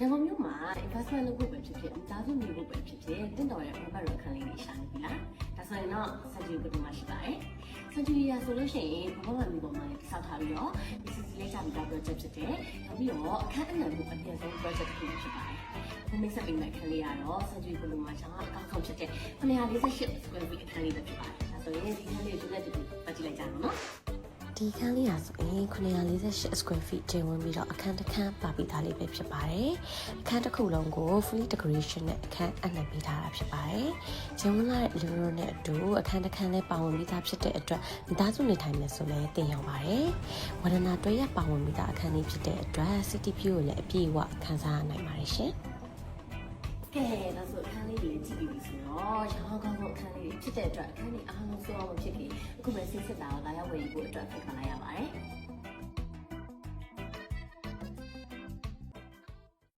ရန်ကုန်မြို့မှာ investment လုပ်ဖို့ပဲဖြစ်ဖြစ်အသားစုနေဖို့ပဲဖြစ်ဖြစ်တင့်တော်ရဲ့ private ရခန်းလေးတွေရှာနေပြီလားဒါဆိုရင်တော့ surgery ဘယ်လိုမှရှိပါတယ် surgery ရဆိုလို့ရှိရင်ဘဝမှာမျိုးပေါ်မှာလည်းစောက်ထားပြီးတော့ PCC လေးချပြီးတော့ project ဖြစ်တယ်နောက်ပြီးတော့အခန်းအနံမှုအပြည့်ဆုံး project တစ်ခုဖြစ်ပါတယ်ဘုံမိတ်ဆက်ပေးမဲ့ခန်းလေးကတော့ surgery ဘယ်လိုမှကျွန်တော်အကောင်းဆုံးဖြစ်တဲ့948 square feet အခန်းလေးပဲဖြစ်ပါတယ်ဒါဆိုရင်ဒီခန်းလေးကိုကျလက်တူတူပတ်ကြည့်လိုက်ကြအောင်နော် ဒီခန်းလေးရာဆိုရင်948 square feet ကျင်းဝင်ပြီးတော့အခန်းတစ်ခန်းပါပြီးသားလေးပဲဖြစ်ပါတယ်။အခန်းတစ်ခုလုံးကို fully decoration နဲ့အခန်းအနှံပေးထားတာဖြစ်ပါတယ်။ကျင်းဝင်လာတဲ့ living room နဲ့အတူအခန်းတစ်ခန်းလေးပါဝင်ပြီးသားဖြစ်တဲ့အတွက်မိသားစုနေထိုင်မယ်ဆိုလည်းတင်ရောက်ပါတယ်။ဝရဏတွဲရပါဝင်ပြီးသားအခန်းလေးဖြစ်တဲ့အတွက် city view ကိုလည်းအပြည့်အဝခန်းစားနိုင်ပါတယ်ရှင်။ကဲဒါဆိုအခန်းလေးတွေကြည့်ပြီး ပြီဆိုတော့ရောင်းကောင်းဆုံးအခန်းလေးတွေဖြစ်တဲ့အတွက်အခန်းလေးအားလုံးစိုးအောင်မဖြစ်ခင်အခုပဲစိတ်ဆက်တာကိုလာရောက်ဝယ်ယူဖို့အတွက်ဖိတ်ခေါ်လိုက်ရပါတယ်